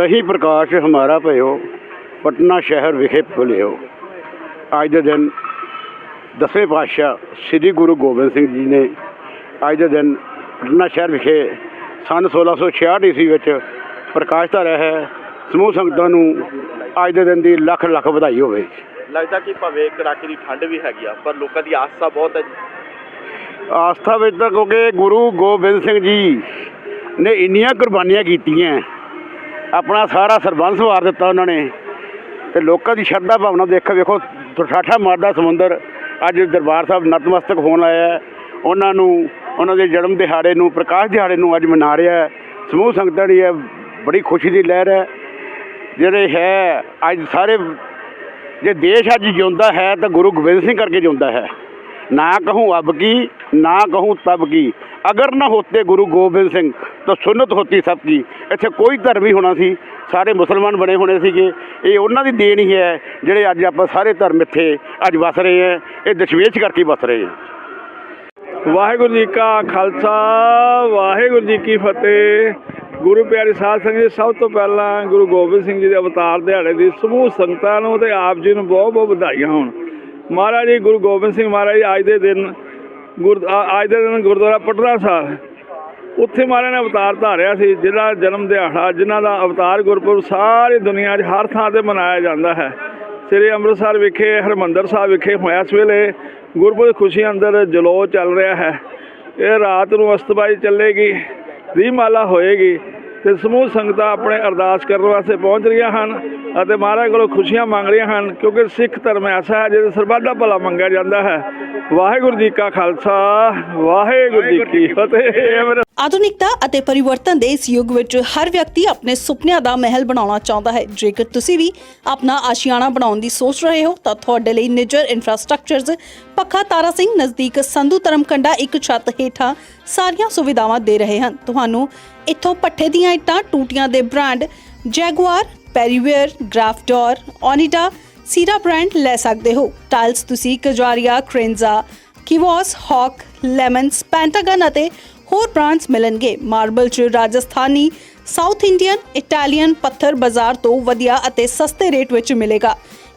ਸਹੀ ਪ੍ਰਕਾਸ਼ ਹਮਾਰਾ ਭਇਓ ਪਟਨਾ ਸ਼ਹਿਰ ਵਿਖੇ ਫੁਲਿਓ ਅੱਜ ਦੇ ਦਿਨ ਦਸਵੇਂ ਪਾਤਸ਼ਾਹ ਸ੍ਰੀ ਗੁਰੂ ਗੋਬਿੰਦ ਸਿੰਘ ਜੀ ਨੇ ਅੱਜ ਦੇ ਦਿਨ ਪਟਨਾ ਸ਼ਹਿਰ ਵਿਖੇ ਸਨ 1666 ਈਸਵੀ ਵਿੱਚ ਪ੍ਰਕਾਸ਼ ਧਾਰਿਆ ਹੈ। ਸਮੂਹ ਸੰਗਤਾਂ ਨੂੰ ਅੱਜ ਦੇ ਦਿਨ ਦੀ ਲੱਖ ਲੱਖ ਵਧਾਈ ਹੋਵੇ। ਲੱਗਦਾ ਕਿ ਭਾਵੇਂ ਕੜਾਕੇ ਦੀ ਠੰਡ ਵੀ ਹੈਗੀ ਆ ਪਰ ਲੋਕਾਂ ਦੀ ਆਸਥਾ ਬਹੁਤ ਹੈ। ਆਸਥਾ ਵਿੱਚ ਤਾਂ ਕਿਉਂਕਿ ਗੁਰੂ ਗੋਬਿੰਦ ਸਿੰਘ ਜੀ ਨੇ ਇੰਨੀਆਂ ਕੁਰਬਾਨੀਆਂ ਕੀਤੀਆਂ। ਆਪਣਾ ਸਾਰਾ ਸਰਬੰਸ ਵਾਰ ਦਿੱਤਾ ਉਹਨਾਂ ਨੇ। ਤੇ ਲੋਕਾਂ ਦੀ ਸ਼ਰਧਾ ਭਾਵਨਾ ਦੇਖ ਵੇਖੋ ਠਾਠਾ ਮਾਰਦਾ ਸਮੁੰਦਰ, ਅੱਜ ਦਰਬਾਰ ਸਾਹਿਬ ਨਤਮਸਤਕ ਹੋਣ ਆਇਆ ਉਹਨਾਂ ਨੂੰ, ਉਹਨਾਂ ਦੇ ਜਨਮ ਦਿਹਾੜੇ ਨੂੰ, ਪ੍ਰਕਾਸ਼ ਦਿਹਾੜੇ ਨੂੰ ਅੱਜ ਮਨਾ ਰਿਹਾ ਹੈ। ਸਮੂਹ ਸੰਗਤਾਂ ਦੀ ਹੈ ਬੜੀ ਖੁਸ਼ੀ ਦੀ ਲਹਿਰ ਹੈ। ਜਿਹੜੇ ਹੈ, ਅੱਜ ਸਾਰੇ, ਜੇ ਦੇਸ਼ ਅੱਜ ਜਿਉਂਦਾ ਹੈ, ਤਾਂ ਗੁਰੂ ਗੋਬਿੰਦ ਸਿੰਘ ਕਰਕੇ ਜਿਉਂਦਾ ਹੈ। ਨਾ ਕਹੂੰ ਅਬ ਕੀ, ਨਾ ਕਹੂੰ ਤਬ ਕੀ। ਅਗਰ ਨਾ ਹੋਤੇ ਗੁਰੂ ਗੋਬਿੰਦ ਸਿੰਘ, ਤਾਂ ਸੁਨਤ ਹੋਤੀ ਸਭ ਕੀ। ਇੱਥੇ ਕੋਈ ਧਰਮ ਹੀ ਹੋਣਾ ਸੀ। ਸਾਰੇ ਮੁਸਲਮਾਨ ਬਣੇ ਹੋਣੇ ਸੀਗੇ। ਇਹ ਉਹਨਾਂ ਦੀ ਦੇਣ ਹੀ ਹੈ, ਜਿਹੜੇ ਅੱਜ ਆਪਾਂ ਸਾਰੇ ਧਰਮ ਇੱਥੇ ਅੱਜ ਵਸ ਰਹੇ ਹੈ। ਇਹ ਦਸ਼ਵੇਸ਼ ਕਰਕੇ ਵਸ ਰਹੇ ਹੈ। ਵਾਹਿਗੁਰੂ ਜੀ ਕਾ ਖਾਲਸਾ, ਵਾਹਿਗੁਰੂ ਜੀ ਕੀ ਫਤਿਹ। ਗੁਰੂ ਪਿਆਰੀ ਸਾਧ ਸੰਗਤ ਜੀ, ਸਭ ਤੋਂ ਪਹਿਲਾਂ ਗੁਰੂ ਗੋਬਿੰਦ ਸਿੰਘ ਜੀ ਦੇ ਅਵਤਾਰ ਦਿਹਾੜੇ ਦੀ ਸਮੂਹ ਸੰਗਤਾਂ ਨੂੰ ਤੇ ਆਪ ਜੀ ਨੂੰ ਬਹੁਤ ਬਹੁਤ ਵਧਾਈਆਂ ਹੋਣ। ਮਹਾਰਾਜ ਜੀ, ਗੁਰੂ ਗੋਬਿੰਦ ਸਿੰਘ ਮਹਾਰਾਜ ਜੀ, ਅੱਜ ਦੇ ਦਿਨ ਗੁਰ ਅੱਜ ਦੇ ਦਿਨ ਗੁਰਦੁਆਰਾ ਪਟਨਾ ਸਾਹਿਬ। ਉੱਥੇ ਮਹਾਰਾਜ ਨੇ ਅਵਤਾਰ ਧਾਰਿਆ ਸੀ, ਜਿਹਦਾ ਜਨਮ ਦਿਹਾੜਾ ਜਿਨ੍ਹਾਂ ਦਾ ਅਵਤਾਰ ਗੁਰਪੁਰਬ ਸਾਰੀ ਦੁਨੀਆ 'ਚ ਹਰ ਥਾਂ ਤੇ ਮਨਾਇਆ ਜਾਂਦਾ ਹੈ। ਸ੍ਰੀ ਅੰਮ੍ਰਿਤਸਰ ਵਿਖੇ, ਹਰਮੰਦਰ ਸਾਹਿਬ ਵਿਖੇ ਹੋਇਆ। ਇਸ ਵੇਲੇ ਗੁਰਪੁਰਬ ਦੀ ਖੁਸ਼ੀ ਅੰਦਰ ਜਲੋ ਚੱਲ ਰਿਹਾ ਹੈ। ਇਹ ਰਾਤ ਨੂੰ ਅਸਤਬਾਈ ਚੱਲੇਗੀ, ਦੀਪਮਾਲਾ ਹੋਏਗੀ। ਤੇ ਸਮੂਹ ਸੰਗਤਾਂ ਆਪਣੇ ਅਰਦਾਸ ਕਰਨ ਵਾਸਤੇ ਪਹੁੰਚ ਰਹੀਆਂ ਹਨ ਅਤੇ ਮਹਾਰਾਜ ਕੋਲੋਂ ਖੁਸ਼ੀਆਂ ਮੰਗ ਰਹੀਆਂ ਹਨ, ਕਿਉਂਕਿ ਸਿੱਖ ਧਰਮ ਐਸਾ ਹੈ ਜਿਹਦੇ ਸਰਬੱਤ ਦਾ ਭਲਾ ਮੰਗਿਆ ਜਾਂਦਾ ਹੈ। ਵਾਹਿਗੁਰੂ ਜੀ ਕਾ ਖਾਲਸਾ, ਵਾਹਿਗੁਰੂ ਜੀ ਕੀ ਫਤਿਹ। ਆਧੁਨਿਕਤਾ ਅਤੇ ਪਰਿਵਰਤਨ ਦੇ ਇਸ ਯੁੱਗ ਵਿੱਚ ਹਰ ਵਿਅਕਤੀ ਆਪਣੇ ਸੁਪਨਿਆਂ ਦਾ ਮਹਿਲ ਬਣਾਉਣਾ ਚਾਹੁੰਦਾ ਹੈ। ਜੇਕਰ ਤੁਸੀਂ ਵੀ ਆਪਣਾ ਆਸ਼ੀਆਣਾ ਬਣਾਉਣ ਦੀ ਸੋਚ ਰਹੇ ਹੋ, ਤਾਂ ਤੁਹਾਡੇ ਲਈ ਨਿਜਰ ਇਨਫਰਾਸਟ੍ਰਕਚਰਜ਼ ਪੱਖਾ ਤਾਰਾ ਸਿੰਘ ਨਜ਼ਦੀਕ ਸੰਧੂ ਧਰਮਕੰਡਾ ਇੱਕ ਛੱਤ ਹੇਠਾਂ ਸਾਰੀਆਂ ਸੁਵਿਧਾਵਾਂ ਦੇ ਰਹੇ ਹਨ। ਤੁਹਾਨੂੰ ਇੱਥੋਂ ਪੱਠੇ ਦੀਆਂ ਇੱਟਾਂ ਟੂਟੀਆਂ ਦੇ ਬ੍ਰਾਂਡ ਜੈਗੁਆਰ, ਪੈਰੀਵੇਅਰ, ਗ੍ਰਾਫਡੋਰ ਓਨੀਡਾ ਸੀਰਾ ਬ੍ਰਾਂਡ ਲੈ ਸਕਦੇ ਹੋ। ਟਾਈਲਸ ਤੁਸੀਂ ਕਜਾਰੀਆ ਕ੍ਰੇਨਜ਼ਾ ਕਿਵੋਸ, ਹੌਕ, ਲੈਮਨਸ, ਪੈਂਟਾਗਨ ਅਤੇ ਹੋਰ ਬ੍ਰਾਂਡਸ ਮਿਲਣਗੇ। ਮਾਰਬਲ ਚ ਰਾਜਸਥਾਨੀ, ਸਾਊਥ ਇੰਡੀਅਨ, ਇਟਾਲੀਅਨ ਪੱਥਰ ਬਾਜ਼ਾਰ ਤੋਂ ਵਧੀਆ ਅਤੇ ਸਸਤੇ ਰੇਟ ਵਿੱਚ ਮਿਲੇਗਾ।